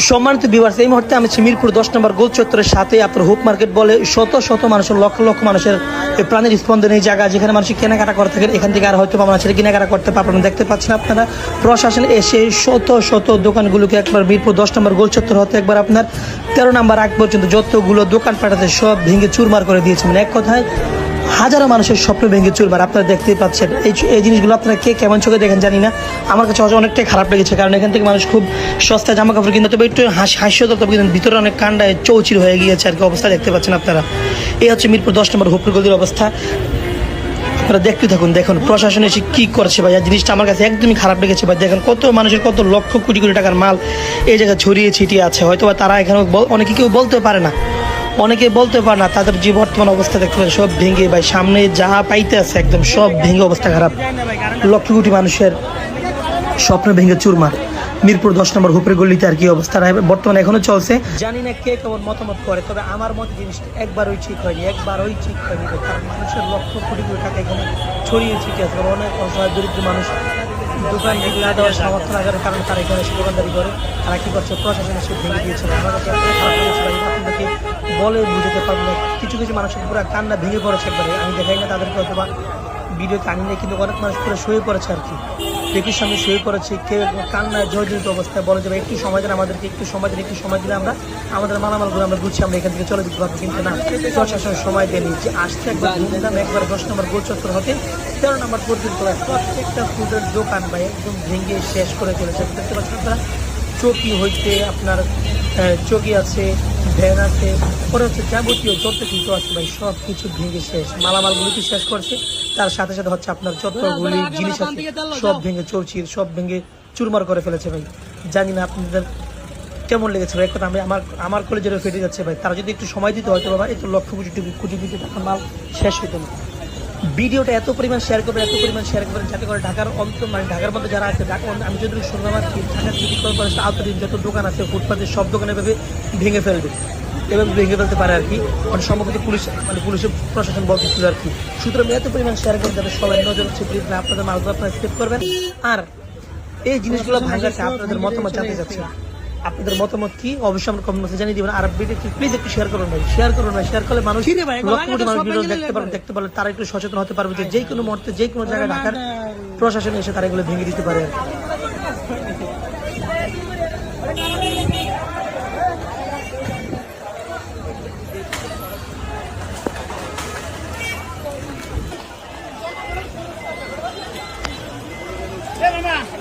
সম্মানিত বিভার্স এই মুহূর্তে আমি মিরপুর দশ নম্বর গোল চত্বরের সাথে। আপনার হুপ মার্কেট বলে শত শত মানুষের লক্ষ লক্ষ মানুষের প্রাণের স্পন্দন এই জায়গা যেখানে মানুষ কেনাকাটা করে থাকেন, এখান থেকে আর হয়তো মানুষের কেনাকাটা করতে পারবেন দেখতে পাচ্ছেন আপনারা, প্রশাসন এসে শত শত দোকানগুলোকে একবার মিরপুর দশ নম্বর গোল চত্বর হতে একবার আপনার তেরো নম্বর আগ পর্যন্ত যতগুলো দোকান পাঠাতে সব ভেঙে চুরমার করে দিয়েছে মানে এক কথায় হাজারো মানুষের স্বপ্ন ভেঙে চুরবার আপনারা দেখতেই পাচ্ছেন। এই এই জিনিসগুলো আপনারা কে কেমন চোখে দেখেন জানি না। আমার কাছে অনেকটাই খারাপ লেগেছে, কারণ এখান থেকে মানুষ খুব সস্তায় জামা কাপড় কিনতে তবে একটু হাস হাস্যকর কিন্তু ভিতরে অনেক কান্ডায় চৌচির হয়ে গিয়েছে আর কি অবস্থা দেখতে পাচ্ছেন আপনারা। এই হচ্ছে মিরপুর দশ নম্বর হুপুর গলির অবস্থা। আপনারা দেখতে থাকুন, দেখুন প্রশাসন এসে কী করছে ভাই। জিনিসটা আমার কাছে একদমই খারাপ লেগেছে ভাই। দেখেন কত মানুষের কত লক্ষ কোটি কোটি টাকার মাল এই জায়গায় ছড়িয়ে ছিটিয়ে আছে। হয়তো বা তারা এখানে অনেকে কেউ বলতে পারে না। অনেকে বলতে পারে না তাদের যে বর্তমান অবস্থা দেখতে সব ভেঙে ভাই সামনে যা পাইতে আছে একদম সব ভেঙে অবস্থা খারাপ। লক্ষ কোটি মানুষের স্বপ্ন ভেঙে চুরমার। মিরপুর দশ নম্বর হুপের গলিতে আর কি অবস্থা বর্তমানে এখনও চলছে। জানি না কে কেমন মতামত করে তবে আমার মতে জিনিসটা একবারই ঠিক হয়নি একবারই ঠিক হয়নি কারণ মানুষের লক্ষ কোটি কোটি টাকা এখানে ছড়িয়ে ছিটিয়ে আছে অনেক অসহায় দরিদ্র মানুষ দোকান না দেওয়ার সামর্থ্য লাগার কারণে তারা এখানে এসে দোকানদারি করে তারা কি করছে? প্রশাসন এসে ভেঙে দিয়েছে আমার কাছে বলে বুঝতে পারব না। কিছু কিছু মানুষের পুরো কান্না ভেঙে পড়েছে একবারে। আমি দেখাই না তাদেরকে হয়তো বা ভিডিও নেই কিন্তু অনেক মানুষ পুরো শুয়ে পড়েছে আর কি। টেকির সামনে শুয়ে পড়েছে, কেউ কান্নায় জর্জরিত অবস্থায় বলে যাবে একটু সময় দেন আমাদেরকে, একটু সময় দেন, একটু সময় দিলে আমরা, আমাদের মালামালগুলো আমরা গুছিয়ে আমরা এখান থেকে চলে যেতে পারব। কিন্তু না, প্রশাসন সময় দেয়নি। যে আসছে একবার ধুমধাম একবার দশ নম্বর গোল চত্বর হতে তেরো নম্বর পর্যন্ত। প্রত্যেকটা ফুডের দোকান ভাই একদম ভেঙে শেষ করে চলেছে। দেখতে পাচ্ছেন আপনারা চকি হইতে আপনার চকি আছে ভ্যান আছে, পরে হচ্ছে যাবতীয় যত কিছু আছে ভাই সব কিছু ভেঙে শেষ, মালামালগুলি তো শেষ করছে? তার সাথে সাথে হচ্ছে আপনার যতগুলি জিনিস আছে, সব ভেঙে চৌচির সব ভেঙে চুরমার করে ফেলেছে ভাই। জানি না আপনাদের কেমন লেগেছে ভাই, এক কথা আমি আমার আমার কলেজের ফেটে যাচ্ছে ভাই। তারা যদি একটু সময় দিতে হয়তো বাবা এই তো লক্ষ কোটি কোটি কোটি টাকা মাল শেষ হতো না। ভিডিওটা এত পরিমাণ শেয়ার করবেন, এত পরিমাণ শেয়ার করবেন, যাতে করে ঢাকার অন্ত মানে ঢাকার মধ্যে যারা আছে ঢাকা আমি যদি শুনলাম আর সিটি কর্পোরেশন আওতাধীন যত দোকান আছে, ফুটপাতের সব দোকানে এভাবে ভেঙে ফেলবে। এভাবে ভেঙে ফেলতে পারে আর কি। মানে সম্ভবত পুলিশ মানে পুলিশের প্রশাসন বলতেছিল আর কি। সুতরাং এত পরিমাণ শেয়ার করবেন যাতে সবাই নজর হচ্ছে প্লিজ আপনাদের মালগুলো আপনারা সেভ করবেন। আর এই জিনিসগুলো ভাঙাতে আপনাদের মতামত জানতে চাচ্ছি। আপনাদের মতামত কি? অবশ্যই আমরা কমেন্ট জানিয়ে দিবেন। আর ভিডিওটি প্লিজ একটু শেয়ার করুন ভাই। শেয়ার করুন ভাই। শেয়ার করলে মানুষ ভিডিও দেখতে পারবে দেখতে পারবে তারা একটু সচেতন হতে পারবে যে যে কোনো মুহূর্তে যে কোনো জায়গায় ঢাকার প্রশাসন এসে তারা এগুলো ভেঙে দিতে পারে। Yeah, man.